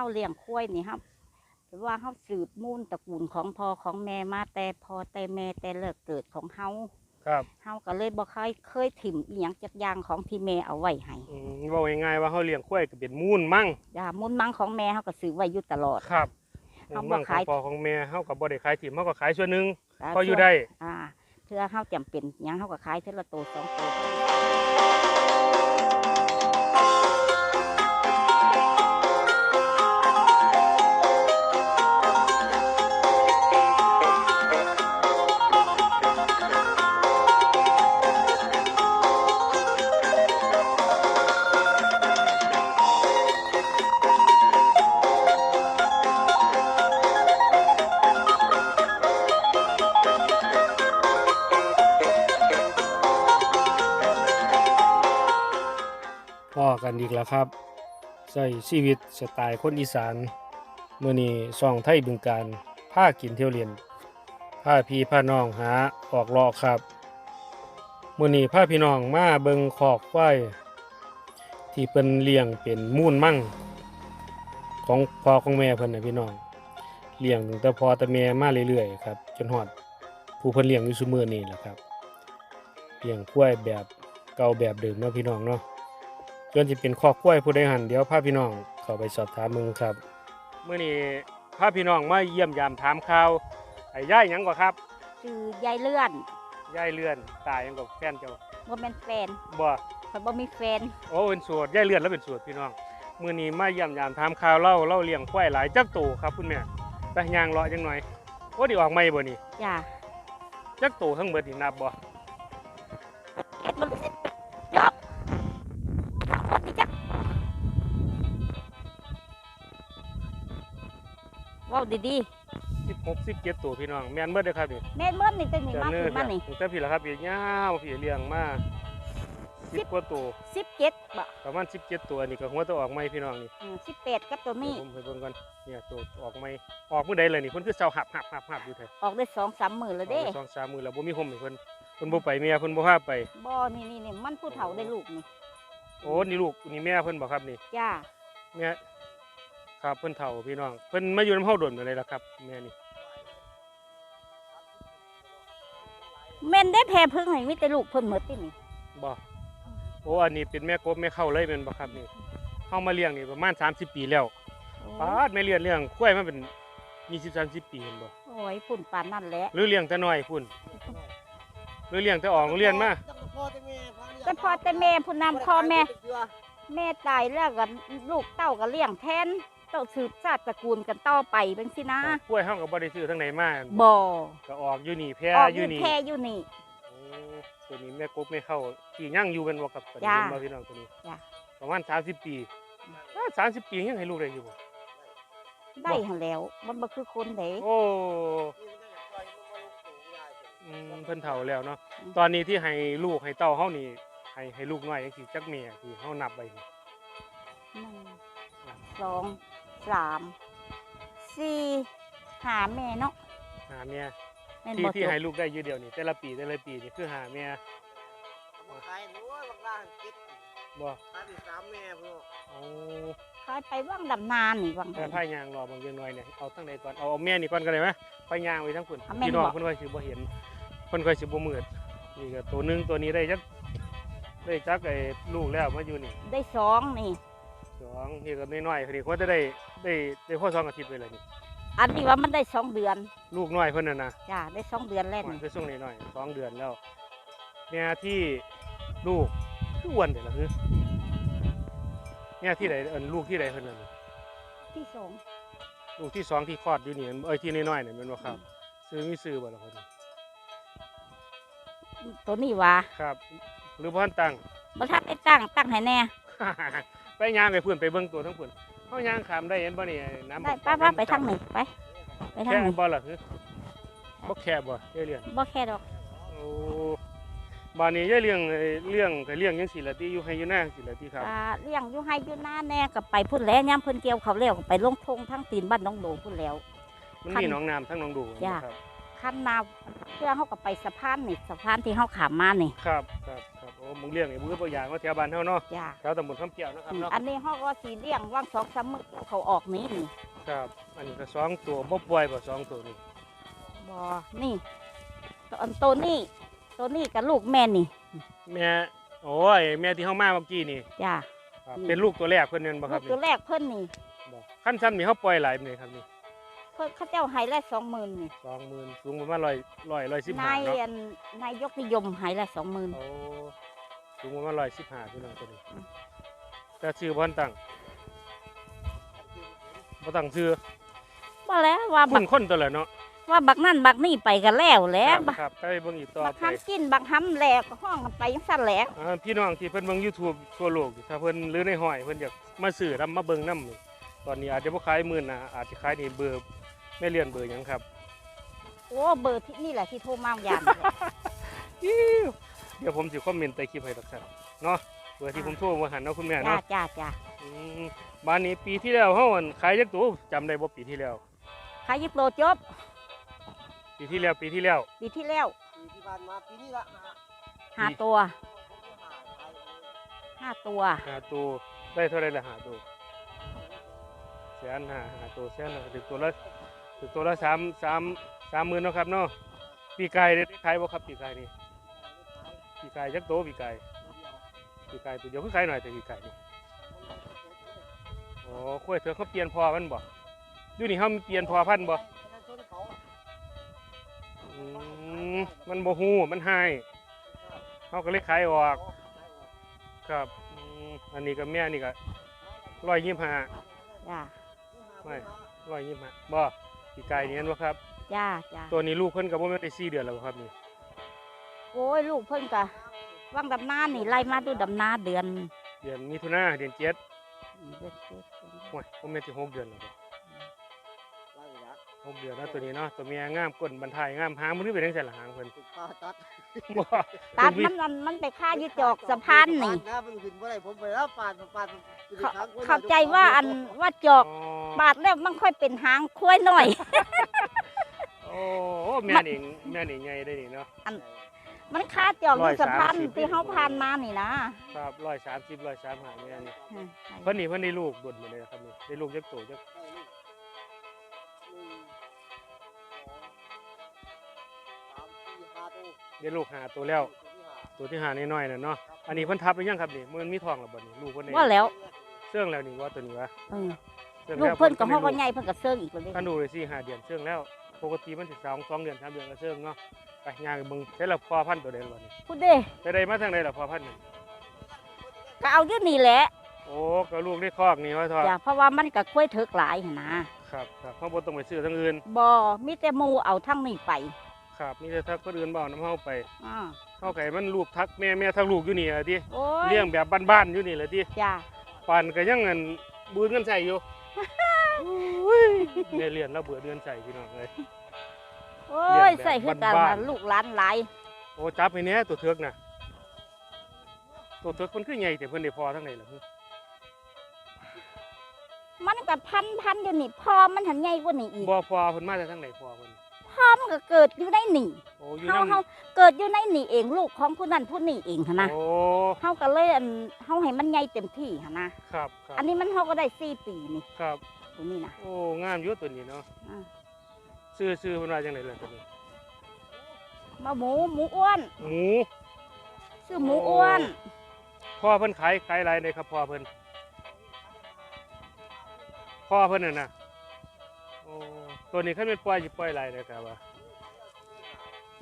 าเลี้ยงควายนี่ครับหรือว่าเฮาสืบมูลตระกูลของพ่อของแม่มาแต่พ่อแต่แม่แต่เลิกเกิดของเฮาครับเฮาก็เลยบ่เคยเคยถิ่มอีหยังจักอย่างของที่แม่เอาไว้ให้อืมเว่าง่ายๆว่าเขาเลี้ยงควายก็เป็นมูลมั่งจ้ามูลมังของแม่เฮาก็ซื้อไว้อยู่ตลอด ครับเอามูลมั่งบ่ขอขางย พ่อของแม่เขาก็บ่ได้ขายถิ่มเขาก็ขายส่วนหนึ่งจ้าพออยู่ได้ อ่าเพื่อเฮาจำเป็นหยังเฮาก็ขายเท่าละโตสองโต พ่อกันอีกแล้วครับใช้ชีวิตสไตล์คนอีสานเมื้อนี้ซ่องไทยบึงการพากินเที่ยวเรียนพาพี่พาน้องหาออกลาะครับเมื้อนี้พาพี่น้องมาเบิงคอกควายที่เพิ่นเลี้ยงเป็นมูลมั่งของพ่อของแม่เพิ่นน่ะพี่น้องเลี้ยงตั้งแต่พ่อแต่แม่มาเรื่อยๆครับจนฮอดผู้เพิ่นเลี้ยงอยู่ซุมือนี้แหละครับเลี้ยงควยแบบเก่าแบบเดิมเนาะพี่น้องเนาะ จนจะเป็นคอกกล้วยผู้ใดหันเดี๋ยวพาพี่น้องเข้าไปสอบถามมึงครับเมื่อนี้พาพี่น้องมาเยี่ยมยามถามข่าวไอ้ย่ายหยังกว่าครับชื่อยายเลื่อนย่ายเลื่อนตายหยังกับแฟนเจ้าบ่แม่นแฟนบ่ข่อยบ่มีแฟนโอ้เป็นสวดย่ายเลื่อนแล้วเป็นสวดพี่น้องมื่อนี้มาเยี่ยมยามถามข่าวเล่าเล่าเลี้ยงควายหลายจักโตครับคุณแม่ไปย่างเลาะจังหน่อยโอ้ดิออกไม่บ่นี่จ้าจักโตทั้งเบิดนี่นับบ่ เว้าดี16 17ตัวพี่น้องแม่นเบิดเด้อครับนี่ๆแม่นเบิ่นนี่ตัวนี้จะมาเนื้อขึ้นมานี่ตั้งแต่พี่ละครับพี่ยาวพี่เลี้ยงมา10กว่าตัว17บ่ประมาณ17ตัวนี่ก็หัวแตัวออกไม่พี่น้องนี่อืม18กับตัวนี้เดี๋ยวผมไปเบิ่งก่อนเนี่ยตัวออกไม่ออกมื้อใดเลยนี่เพิ่นคือเซาหับหับหับหับอยู่แท้ออกได้2-3มื้อแล้วเด้ออกไปสองสามมื้อแล้วบ่มีห่มให้เพิ่นเพิ่นบ่ไปเมียเพิ่นบ่พาไป บ่นี่นี่นี่มันผู้เฒ่าได้ลูกนี่โอ้นี่ลูกนี่แม่เพิ่นบ่ครับนี่ จ้าแม่ ครับเพิ่นเฒ่าพี่น้อง เพิ่นมาอยู่นำเฮาโดนปานใดล่ะครับแม่นี่แม่นได้แพ้พึ่งให้มีแต่ลูกเพิ่นหมดตินี่บ่โอ้อันนี้เป็นแม่กบแม่เข้าเลยแม่นบ่ครับนี่เฮามาเลี้ยงนี่ประมาณ 30 ปีแล้วโอ้ปาดแม่เลี้ยงเลี้ยงควายมาเป็น20 30ปีเห็นบ่โอ้ยปุ่นปานนั่นแหละหรือเลี้ยงแต่น้อยพุ่นหรือเลี้ยงแต่ออกโรงเรียนมาแต่พอแต่แม่ผู้นำพ่อแม่ แม่ตายแล้วก็ลูกเต้าก็เลี้ยงแทน ต้องสืบชาติตระกูลกันต่อไปเป็นสินะกล้วยเฮาก็บ่ได้ซื้อทางไหนมาบ่ก็ออกอยู่นี่แพร่ออกออยู่ยู่นี่แค่อยู่นี่โอ้ตัวนี้แม่กบแม่เข้าที่ย่างอยู่เป็นบ่ครับตอนนี้จ้าเห็นบ่พี่น้องตัวนี้จ้า ประมาณ30ปีสามสิบปียังให้ลูกได้อยู่บ่ได้หันแล้ว มันบ่คือคนเด้ โอ้อืมเพิ่นเฒ่าแล้วเนาะตอนนี้ที่ให้ลูกให้เต้าเฮานี่ให้ให้ลูกน้อยจังซี่จักแม่ที่เฮานับไว้นี่ หนึ่งสอง สามสี่หาแม่เนาะหาแม่แม่นที่บ่ที่จบให้ลูกได้อยู่เดียวนี่แต่ละปีแต่ละปีนี่คือหาแม่ขายหนูว่าบางร้านคิดบ่ขายที่สามแม่พวกเอาคอยไปว่างดำนานนี่ว่างแต่พายยางรอบางอย่างน้อยเนี่ยเอาตั้งใดก่อนเอาเอาแม่นี่ก่อนก็ได้ไหมพายยางไว้ทั้งพุ่นเอาแม่นพี่น้องบ่เพิ่นค่อยสิบ่เห็นเพิ่นค่อยสิบ่มืดนี่ก็ตัวหนึงตัวนี้ได้จักได้จักไอ้ลูกแล้วมาอยู่นี่ได้สองนี่สองนี่ก็น้อยๆนี่ควรจะได้ ได้ได้พ่อสองอาทิตย์ไปเลยนี่อันนี้ว่ามันได้สองเดือนลูกน้อยเพิ่นน่ะนะจ้าได้สองเดือนแล้วมันนี่ไปส่งน้อยๆสองเดือนแล้วแม่ที่ลูกคืออ้วนเด้ล่ะคือแม่ที่ใดเอิ้นลูกที่ใดเพิ่นน่ะนี่ที่สองลูกที่สองที่คลอดอยู่นี่เอ้ยที่น้อยๆนี่แม่นบ่ครับ ซื้อมีซื้อบ่ล่ะเพิ่นตัวนี้ว่าครับ หรือบ่ทันตั้งบ่ทันได้ตั้งตั้งให้แน่ ไปย่างไปพุ่นไปเบิ่งตัวทั้งพุ่น เฮาย่างขามได้เห็นบ่นี่น้ำได้ป้าป้าไปทางไหนไป ไปทางแค่ไหนบ่ล่ะคือบ่แค่บ่เอ้ยเรียนบ่แค่ดอกโอ้บ้านนี้ยายเลี้ยงเอ่อเลี้ยงก็เลี้ยงจังซี่ล่ะติอยู่ให้อยู่หน้าจังซี่ล่ะติครับอ่าเลี้ยงอยู่ให้อยู่หน้าแน่ก็ไปพุ่นแล้วย่ำเพิ่นเกี่ยวเขาวแล้วก็ไปลงทงทั้งตีนบ้านน้องโดพุ่นแล้วมันคันมีหนองน้ำทั้งหนองดูจ้ะครับคันนาเพื่อเฮาก็ไปสะพานนี่สะพานที่เฮาขามมานี่ครับครับครับโอ้ มึงเลี้ยงนี่มือบ่อย่างว่าแถวบ้านเฮาเนาะจ้าแถวตำบลคำเกี่ยวนะครับเนาะอันนี้เขาก็สีเลี้ยงว่างสองสามมื้อเขาออกนี้นี่ครับ อันนี้ก็สองตัวบ่ป่วยบ่สองตัวนี่บอนี่ตัวอันตัวนี้ตัวนี้กับลูกแม่นี่ แม่โอ้ยแม่ที่เฮามาเมื่อกี้นี่จ้า ครับอืมเป็นลูกตัวแรกเพิ่นแม่นบ่คลูรับกนี่ตัวแรกเพิ่นนี่ บ่ขั้นซ้ำนี่เฮาปล่อยหลายปานใดครับนี่เพิ่นเขาเจ้าใหายละสองหมื่นนี่20,000สูงประมาณ100 100 115นายเนาะอันนายยกนิยมใหายละสองหมื่นโอ้ สูงประมาณ115พี่น้องตัวนี้อืมแต่ชื่อบ่ทันตั้งบ่ตั้งชื่อว่าแล้วว่าบัคุกณคนตัวละเนาะว่าบักนั่นบักนี่ไปกันแล้วแหล้วครับครับไปเบิ่งอีกต่อบักไป ห้ำกินบักห้ำแหลกก็ห้องกันไปยังสั่นแหล้วอ่าพี่น้องที่เพิ่นเบิ่ง YouTube ทั่วโลกนี่ถ้าเพิ่นหรือในห้อยเพิ่นอยากมาซื้อนํมาเบิ่งนํนี่ตอนนี้อาจจะบ่ขายหมื่นนะอาจจะขายนี่เบอร์แม่เลียนเบอร์หยังครับโอ้เบอร์ที่นี่แหละที่โทรมายาม อิ๊ว เดี๋ยวผมสิคอมเมนต์ใต้คลิปให้ดอกครับเนาะเบอร์ที่ผมโทรมาหันเนาะคุณแม่จ้าเนาะจ้าจ้าอืมบ้านนี้ปีที่แล้วเฮาอั่นขายจักตัวจำได้บ่ปีที่แล้ว ขายยิบโลจบปีที่แล้วปีที่แล้ว ปีที่แล้วปีที่ผ่านมาปีนี้ละนะฮะห้าตัวหาขายเลยห้าตัวหาตัวได้เท่าไหร่ละหาตัวแสนหาหาตัวแสนละถึงตัวละถึงตัวละสามสามสามหมื่นเนาะครับเนาะปีไก่ได้ขายบ่ครับปีไก่นี่ ปีไก่จักโตวปีไก่ปีไก่ตัวเดียวคือขายหน่อยแต่ปีไก่นี่โอ้ค่อยเถอะเขาเปลี่ยนพอมันบ่อยู่นี่เขามีเปลี่ยนพอพันธุ์บ่ประชาชนเขาอืมมันบ่ฮู้มันหายเขาก็เลยขายออกครับอืมอันนี้ก็แม่นี่ก็ร้อยยี่สิบห้าจ้าไม่ร้อยยี่สิบห้าบ่ปีไก่นี่เห็นบ่ครับ จ้าจ้าตัวนี้ลูกเพิ่นก็บ่แม่นได้สี่เดือนแล้วบ่ครับนี่ โอ้ยลูกเพิ่นกะว่างดำนานี่ไล่มาดูดำนาเดือนเดือนมิถุนาเดือนเจ็ดเดือนเจ็ดโอ้ยบ่แม่นสิหกเดือนแล้วบ่ไล่ละหกเดือนแล้วตัวนี้เนาะตัวเมียงามก้นบรรทายงามหางมันนี่เป็นจังซั่นล่ะหางเพิ่นถูกป้าตัดบ่ตัดเพิ่มันมันมันไปฆ่าอยู่จอกสะพานนี่นะมันขึ้นบ่ได้ผมไปแล้วปาดปาดเขาเข้าใจว่าอันว่าจอกอ๋บาดแล้วมันค่อยเป็นหางคุ้ยหน่อยโอ้โอ้แม่นี่แม่นี่ใหญ่ได้นี่เนาะ มันฆ่าจอกอยู่สะพาน130 ที่เขาผ่านมานี่นะครับร้อยสามสิบร้อยสามหาแม่นี่อืมเพิ่นนี่เพิ่นได้ลูกดุดมาเลยครับนี่ได้ลูกจักโตจักได้ลูกหาตัวแล้ว ตัวที่หาน้อยๆน่ะเนาะอันนี้เพิ่นทับหรือยังครับนี่มันมีท้องแล้วบ่นี่ลูกเพิ่นได้ว่าแล้วเชื่องแล้วนี่ว่าตัวนี้วะเออเชื่องลูกแล้วเพิ่นก็ได้เขาก็ลูใหญ่เพิ่นก็เซิงอีกเลยคันดูเลยสี่ห้าเดือนเชื่องแล้ว ปกติมันสิสองสองเดือนสามเดือนก็เชื่องเนาะ ไปย่างไปเบิ่งใช้ละพอพันธุ์ตัวใดล่ะบ่นี่พูดเด้ไปได้มาทางใดล่ะพอพันธุ์นี่ก็เอาอยู่นี่แหละโอ้ก็ลูกได้คอกนี่ว่าทอดจ้ะเพราะว่ามันก็คุ้ยเถิกหลายหั่นนะครับครับเฮาบ่ต้องไปซื้อทางอื่นบ่มีแต่หมูเอาทั้งนี้ไปครับมีแต่ถ้าคนอื่นบ่เอาน้ำเฮาไปอ่าเฮาไก่มันลูกทักแม่แม่ทักลูกอยู่นี่ล่ะติโอ้ยเลี้ยงแบบบ้านๆอยู่นี่ล่ะติจ้ะปานก็ยังเงินบืนเงินใส่อยู่ได้เรียนแล้วเบื่อเดือนใส่พี่น้องเลย โอ้เลี้ยยงแบบใส่คือกันบ้าน่ะนๆลูกหลานหลายโอ้จับไปเนี้ยตัวเทือกนะตัวเทือกมันคือใหญ่แต่เพิ่นได้พอทั้งไหนล่ะมันก็พันพันอยู่นี่พอมันหันใหญ่กว่านี่อีกบ่พอเพิ่นมาจากทั้งไหนพอเพิ่นพอมันก็เกิดอยู่ในนี่โอ้อยู่เฮานํเฮาเกิดอยู่ในนี่เองลูกของผู้นั้นผู้นี้เองหันนะโอ้เฮาก็เลยอันเฮาให้มันใหญ่เต็มที่หันนะครับครับ อันนี้มันเฮาก็ได้สี่ปีนี่ ครับ ตัวนี้นะโอ้ งามอยู่ตัวนี้เนาะอ่า ซื้อซื้อเพิ่นว่าจังไดล่ะตัวนี้มาหมูหมูอ้วน หมูชื่อหมูอ้วน พ่อเพิ่นขายขายหลายเลยครับพ่อเพิ่นพ่อเพิ่นน่ะนะโอ้ตัวนี้คันเป็นปล่อยสิปล่อยหลายเลยครับว่า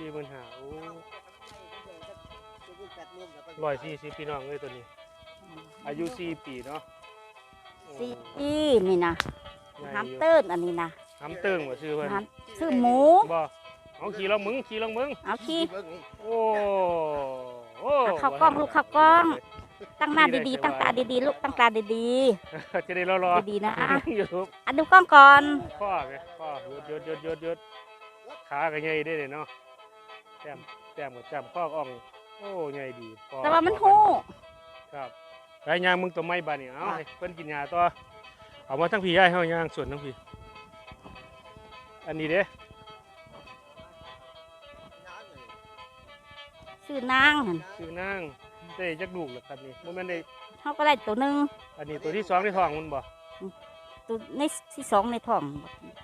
45,000โอ้140พี่น้องเอ้ยตัวนี้ อายุ4ปีเนาะโอ้สี่ปีนี่นะใหญ่ฮัมอยู่เติ้นอันนี้นะ หำเติงบ่ชื่อเพิ่นฮัมชื่อหมูบ่เอาขี่ลองมึงขี่ลองมึงเอาขี้โอ้โอ้เข้ากล้องลูกเข้ากล้อง ตั้งหน้าดีๆตั้งตาดีๆลูกตั้งตาดีจะได้รอรอๆดีๆนะอะอยู่อันดูกล้องก่อนพ่อไงพ่อหยุดหยุดหยุดหยุดหยุดขาก็ใหญ่ได้เลยเนาะแต้มแต้มกับแต้มข้ออ่องโอ้ใหญ่ดีพ่อแต่ว่ามันหู้ครับไปย่างมึงตัวไม้บานนี่เอาให้เพิ่นกินยาต่อเอามาทั้งพี่ย่ายเฮาย่างส่วนทั้งพี่ อันนี้เด้ชื่อนางหั่นคือนางได้จักลูกแล้วครับนี่บ่แม่นได้เฮาก็ได้ตัวหนึงอันนี้ตัวที่สองในท้องมันบ่ตัวในที่สองในท้อง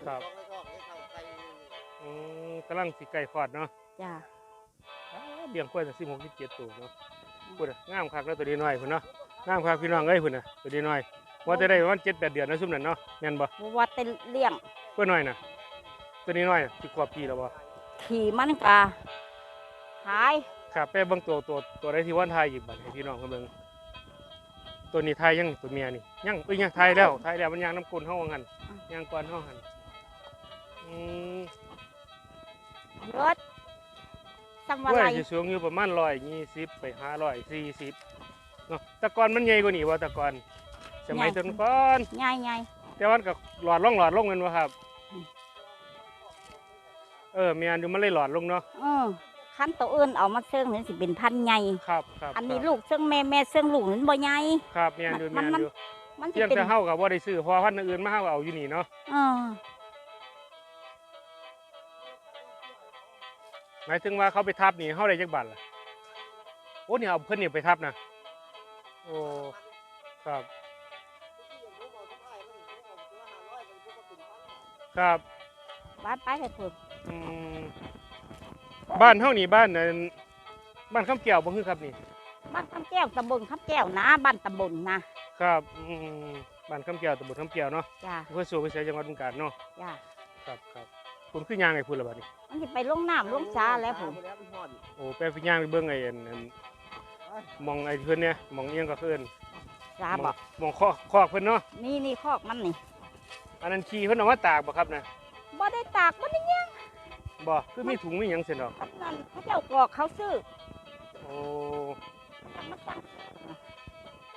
ครับสองในท้องในท้องไก่อืมกำลังสิไก่คลอดเนาะจ้าอ้าเลี้ยงควายตั้ง16 17ตัวเนาะพุ่นน่ะงามคักแล้วตัวนี้น้อยพุ่นเนาะงามคักพี่น้องเอ้ยพุ่นน่ะตัวนี้น้อยว่าจะได้ประมาณ7 8เดือนนะซุ่มนั่นเนาะแม่นบ่บ่ว่าแต่เลี้ยงเพิ่นน้อยน่ะ ตัวนี้น้อยน่ะสิกว่าปีแล้วบ่ขี่มันกะขายครับไปเบิ่งตัวตัวตัวใดที่ว่าทายอีกบัดให้พี่น้องเพิ่นเบิ่งตัวนี้ทายยังตัวเมียนี่ยังเอ้ยยังทายแล้วทายแล้วมันยังน้ำกลนเฮาว่างั้นยังก่อนเฮาหั่นอืมเบิดสังกวาล้วยไรสิสูงอยู่ประมาณร้อยยี่สิบไปห้าร้อยสี่สิบเนาะแต่ก่อนมันใหญ่กว่านี้ว่าแต่ก่อนสมัยตอนก่อนง่ายง่ายแต่วันก็หลอดลงหลอดลงแมันวะครับอืม เออเมียนอยู่มันเลยหลอดลงเนาะเออคันตัวอื่นเอามาเชิงนี่สิเป็นพันใหญ่ครับครับอันนี้ครับลูกเชิงแม่แม่เชิงลูกนั้นบ่ใหญ่ครับเมียนอยู่มัเมีนยนมันอยู่มันสิเพียงเป็นแต่เฮากับว่าได้ซื้อเพอพันธุ์อื่นมาเฮาก็เอาอยู่นี่เนาะเออหมายถึงว่าเขาไปทับนี่เฮาได้จักบาทล่ะโอ้นี่เอาเพิ่นนี่ไปทับนะโอ้ครับ ครับ บ้านไปไปพุ่นอืม บ้านเฮานี่บ้านนั้นบ้านคำแก้วบ่คือครับนี่ บ้านคำแก้วตำบลคำแก้วนะบ้านตำบลนะครับอืมบ้านคำแก้วตำบลคำแก้วเนาะจ้าอำเพื่อสู่พิสัยจังหวัดบึงกาฬเนาะจ้าครับครับคุณคือย่างไงพูดละบัดนี้มันสิไปลงน้ำลงสาแล้วผมโอ้ไปไปย่างไปเบิ่งไอ้อันอันมองไอ้เพิ่นเนี่ยมองเอียงก็เพิ่นสามบอกมองคอกคอกเพิ่นเนาะนี่นี่คอกมันนี่อันนั้นขี้เพิ่นเอามาตากบ่ครับนะบ่ได้ตากบ่ได้หยัง บ่คือมีถุงมีหยังเสร็จดอกกับนั่นเขาเจ้ากรอกเขาซื้อโอ้มาตั้ง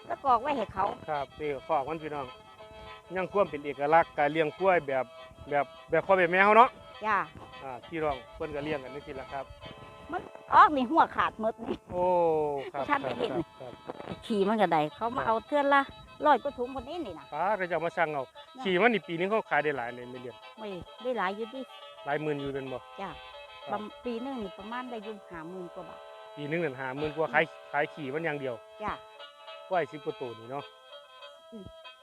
แล้วกรอกไว้ให้เขาครับนี่ก็คอกมันพี่น้องยังความเป็นเอกลักษณ์การเลี้ยงกล้วยแบบแบบแบบพ่อแบบแม่เฮาเนาะจ้าอ่าพี่น้องเพิ่นก็เลี้ยงกันนี่สิล่ะครับ มันออกนี่หัวขาดหมดนี่โอ้ครับคท่ารันบไปเห็นครับครับขี่มันก็ได้เขามาเอาเทือนละร้อยก็ถุงคนนี้นี่นะป้าก็จะเอามาสั่งเอาขี่มันนี่ปีนึงเขาขายได้หลายเลยไม่เรียนไม่ได้หลายอยู่ดิ หลายหมื่นอยู่เป็นบ่ จ้าครับ ปีหนึงนี่ประมาณได้อยุ่หาหมื่นกว่าบาทปีนึงนั่นหาหมื่นกว่าขายขายขี่มันอย่างเดียวจ้ากล้วยสิบกว่าตัวนี่เนาะ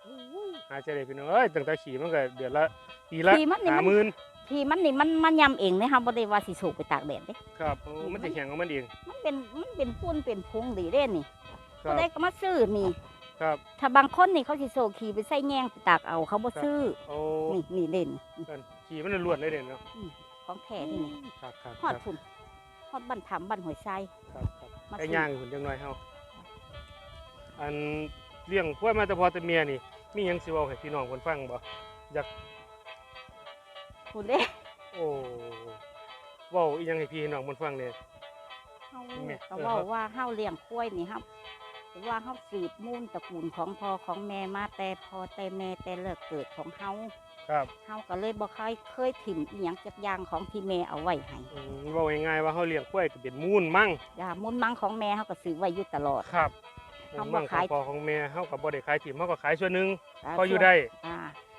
อุ้ย หาใจได้พี่น้องเอ้ยตั้งแต่ขี่มันก็เดือนละปีละขี่มันนี่หามันหมื่นขี่มันนี่มันมันยำเองเลยค่ะบ่ได้ว่าสิสูบไปตากแดดเด้ ครับโอ้มันจะแข็งของมันเองมันเป็นมันเป็นพุ่นเป็นพุงดีเด้นี่คก็รับได้ก็มาซื้อนี่ ครับถ้าบางคนนี่เขาสิโซขี่ไปใส่แงงไปตากเอาเขาบ่ซื้อโอ้นี่นี่เด่นกันขี่มันล้วนเลยเด่นเนาะของแท้นี่นี่ครับครับฮอดครับพุ่นฮอดบ้านถามบ้านหอยทรายครับครับมาไอ้ซื้อย่างหุ่นจังหน่อยเฮาอันเลี้ยงกล้วยมาแต่พอแต่เมียนี่ มีหยังสิเว้าให้พี่น้องเพิ่นฟังบ่อยากพุ่นเด้โอ้เว้าอีหยังให้พี่น้องเพิ่นฟังเนี่ยเฮาแม่ก็เออเว้าครับว่าเฮาเลี้ยงควายนี่ครับ ว่าเฮาสืบมูลตระกูลของพ่อของแม่มาแต่พ่อแต่แม่แต่เลิกเกิดของเฮาครับเฮาก็เลยบ่เคยเคยถิ่มอีหยังจักอย่างของที่แม่เอาไว้ให้อืมเว้าง่ายๆว่าเฮาเลี้ยงกล้วยก็เป็นมูลมั่งอย่ามูลมังของแม่เฮาก็ซื้อไว้อยู่ตลอด ครับเอามามั่งขอขางย พ่อของแม่เฮาก็บ่ได้ขายถิ่มเฮาก็ขายส่วนหนึงาพออยู่ได้อ่า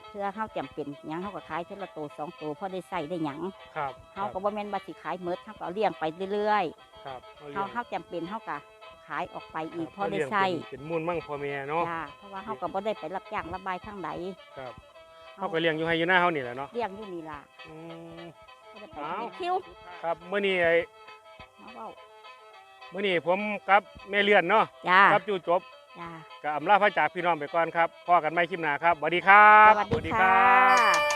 เพื่อเฮาจำเป็นหยังเฮาก็ขายเทื่อละโตสองโตพอได้ใส่ได้หยังครับเฮาก็บ่แม่นว่าสิขายหมดเฮาก็เอาเลี้ยงไปเรื่อยครับๆเฮาเฮาจำเป็นเฮาก็ ขายออกไปอีกพอเฮาได้เลี้ยงใส่เป็นเป็นมูลมั่งพ่อแม่เนาะจ้าเพราะว่าเฮาก็บ่ได้ไประจ้างระบายทางใดครับเฮาก็เลี้ยงอยู่ให้อยู่หน้าเฮานี่แหละเนาะเลี้ยงอยู่นี่ล่ะอืมบ่ได้ไปอ้าวคิวครับมื้อนี้ไอ้เฮาเว้ามื้อนี้ผมกับแม่เลื่อนเนาะจ้ากับจู่จบจ้าก็อำลาพระจากพี่น้องไปก่อนครับพอกันใหม่คลิปหน้าครับสวัสดีครับสวัสดีค่ะ